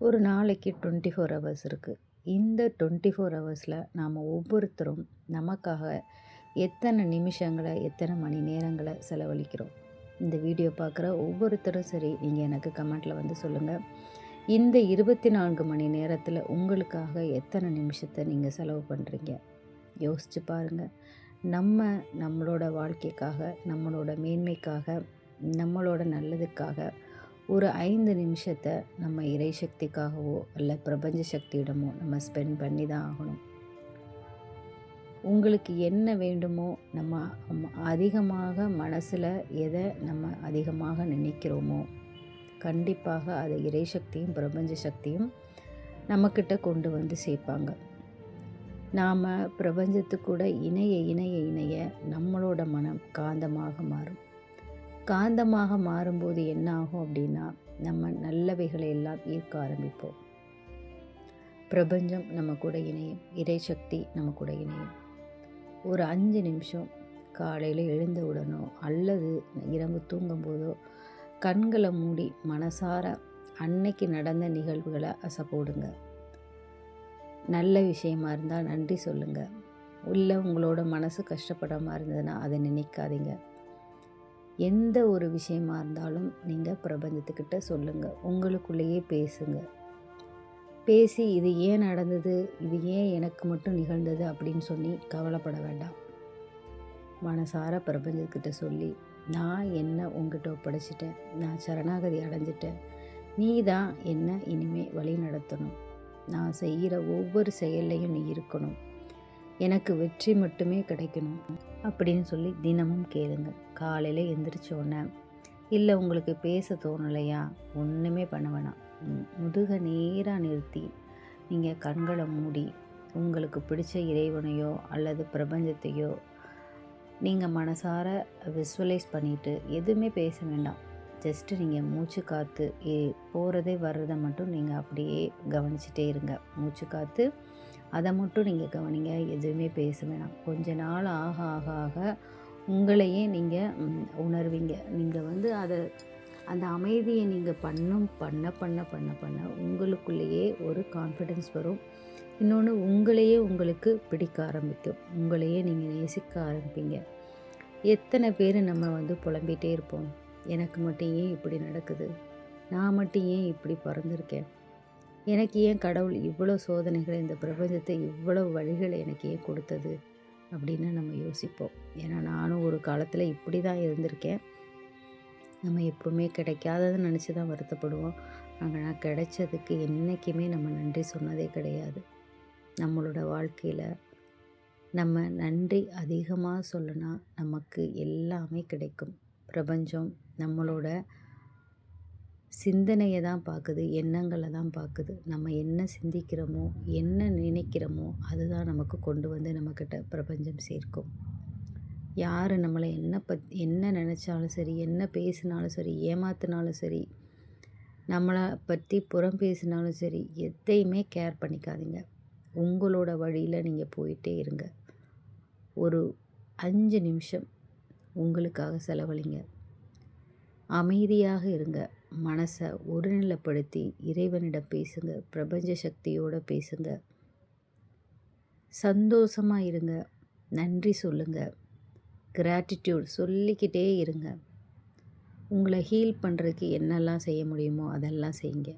ஒரு நாளைக்கு twenty four hours இருக்குது இந்த டுவெண்ட்டி ஃபோர் ஹவர்ஸில் நாம் ஒவ்வொருத்தரும் நமக்காக எத்தனை நிமிஷங்களை எத்தனை மணி நேரங்களை செலவழிக்கிறோம்? இந்த வீடியோ பார்க்குற ஒவ்வொருத்தரும் சரி நீங்கள் எனக்கு கமெண்ட்டில் வந்து சொல்லுங்கள் இந்த இருபத்தி நான்கு மணி நேரத்தில் உங்களுக்காக எத்தனை நிமிஷத்தை நீங்கள் செலவு பண்ணுறீங்க யோசித்து பாருங்கள் நம்ம நம்மளோட வாழ்க்கைக்காக நம்மளோட மேன்மைக்காக நம்மளோட நல்லதுக்காக ஒரு ஐந்து நிமிஷத்தை நம்ம இறை சக்திக்காகவோ அல்ல பிரபஞ்ச சக்தியிடமோ நம்ம ஸ்பெண்ட் பண்ணி தான் ஆகணும். உங்களுக்கு என்ன வேண்டுமோ நம்ம அதிகமாக மனசில் எதை நம்ம அதிகமாக நினைக்கிறோமோ கண்டிப்பாக அது இறை சக்தியும் பிரபஞ்ச சக்தியும் நம்மக்கிட்ட கொண்டு வந்து சேர்ப்பாங்க. நாம் பிரபஞ்சத்துக்கூட இணைய இணைய இணைய நம்மளோட மனம் காந்தமாக மாறும். காந்தமாக மாறும்போது என்ன ஆகும் அப்படின்னா நம்ம நல்லவைகளை எல்லாம் ஈர்க்க ஆரம்பிப்போம். பிரபஞ்சம் நம்ம கூட இணையும். இறைசக்தி நம்ம கூட இணையும். ஒரு அஞ்சு நிமிஷம் காலையில் எழுந்தவுடனோ அல்லது இரவு தூங்கும்போதோ கண்களை மூடி மனசார அன்னைக்கு நடந்த நிகழ்வுகளை அசை போடுங்க. நல்ல விஷயமா இருந்தால் நன்றி சொல்லுங்கள் இல்லை உங்களோட மனசு கஷ்டப்படாமல் இருந்ததுன்னா அதை நினைக்காதீங்க. எந்த ஒரு விஷயமா இருந்தாலும் நீங்கள் பிரபஞ்சத்துக்கிட்ட சொல்லுங்கள் உங்களுக்குள்ளேயே பேசுங்க. பேசி இது ஏன் நடந்தது? இது ஏன் எனக்கு மட்டும் நிகழ்ந்தது? அப்படின்னு சொல்லி கவலைப்பட வேண்டாம். மனசார பிரபஞ்சத்துக்கிட்ட சொல்லி நான் என்ன உங்ககிட்ட ஒப்படைச்சிட்டேன்? நான் சரணாகதி அடைஞ்சிட்டேன். நீ தான் என்ன இனிமேல் வழி நடத்தணும்? நான் செய்கிற ஒவ்வொரு செயல்லையும் நீ இருக்கணும். எனக்கு வெற்றி மட்டுமே கிடைக்கணும். அப்படின்னு சொல்லி தினமும் கேளுங்க. காலையில் எந்திரிச்ச உடனே இல்லை உங்களுக்கு பேச தோணலையா? ஒன்றுமே பண்ண வேணாம். முதுக நேராக நிறுத்தி நீங்கள் கண்களை மூடி உங்களுக்கு பிடிச்ச இறைவனையோ அல்லது பிரபஞ்சத்தையோ நீங்கள் மனசார விஸ்வலைஸ் பண்ணிவிட்டு எதுவுமே பேச வேண்டாம். ஜஸ்ட்டு நீங்கள் மூச்சு காற்று போகிறதே வர்றதை மட்டும் நீங்கள் அப்படியே கவனிச்சிட்டே இருங்க. மூச்சு காற்று அதை மட்டும் நீங்கள் கவனிங்க எதுவுமே பேச வேணாம். கொஞ்ச நாள் ஆக ஆக ஆக உங்களையே நீங்கள் உணர்வீங்க. நீங்கள் வந்து அதை அந்த அமைதியை நீங்கள் பண்ணும் பண்ண பண்ண பண்ண பண்ண உங்களுக்குள்ளேயே ஒரு கான்ஃபிடென்ஸ் வரும். இன்னொன்று உங்களையே உங்களுக்கு பிடிக்க ஆரம்பிக்கும். உங்களையே நீங்கள் நேசிக்க ஆரம்பிப்பீங்க. எத்தனை பேர் நம்ம வந்து புலம்பிகிட்டே இருப்போம்? எனக்கு மட்டும் ஏன் இப்படி நடக்குது? நான் மட்டும் ஏன் இப்படி பிறந்திருக்கேன்? எனக்கு ஏன் கடவுள் இவ்வளோ சோதனைகளை இந்த பிரபஞ்சத்தை இவ்வளோ வழிகளை எனக்கு ஏன் கொடுத்தது அப்படின்னு நம்ம யோசிப்போம். ஏன்னா நானும் ஒரு காலத்தில் இப்படி தான் இருந்திருக்கேன். நம்ம எப்பவுமே கிடைக்காததை நினச்சி தான் வருத்தப்படுவோம். ஆனால் கிடைச்சதுக்கு என்றைக்குமே நம்ம நன்றி சொன்னதே கிடையாது. நம்மளோட வாழ்க்கையில் நம்ம நன்றி அதிகமாக சொல்லனா நமக்கு எல்லாமே கிடைக்கும். பிரபஞ்சம் நம்மளோட சிந்தனையை தான் பார்க்குது எண்ணங்களை தான் பார்க்குது நம்ம என்ன சிந்திக்கிறோமோ என்ன நினைக்கிறோமோ அதுதான் நமக்கு கொண்டு வந்து நம்மக்கிட்ட பிரபஞ்சம் சேர்க்கும். யார் நம்மளை என்ன பத் என்ன நினச்சாலும் சரி என்ன பேசினாலும் சரி ஏமாத்தினாலும் சரி நம்மளை பற்றி புறம் பேசினாலும் சரி எதையுமே கேர் பண்ணிக்காதீங்க. உங்களோட வழியில் நீங்கள் போயிட்டே இருங்க. ஒரு அஞ்சு நிமிஷம் உங்களுக்காக செலவழிங்க. அமைதியாக இருங்க. மனசை ஒருநிலைப்படுத்தி இறைவனிடம் பேசுங்க பிரபஞ்ச சக்தியோடு பேசுங்க. சந்தோஷமாக இருங்க நன்றி சொல்லுங்க. கிராட்டிடியூட் சொல்லிக்கிட்டே இருங்க. உங்களை ஹீல் பண்ணுறதுக்கு என்னெல்லாம் செய்ய முடியுமோ அதெல்லாம் செய்யுங்க.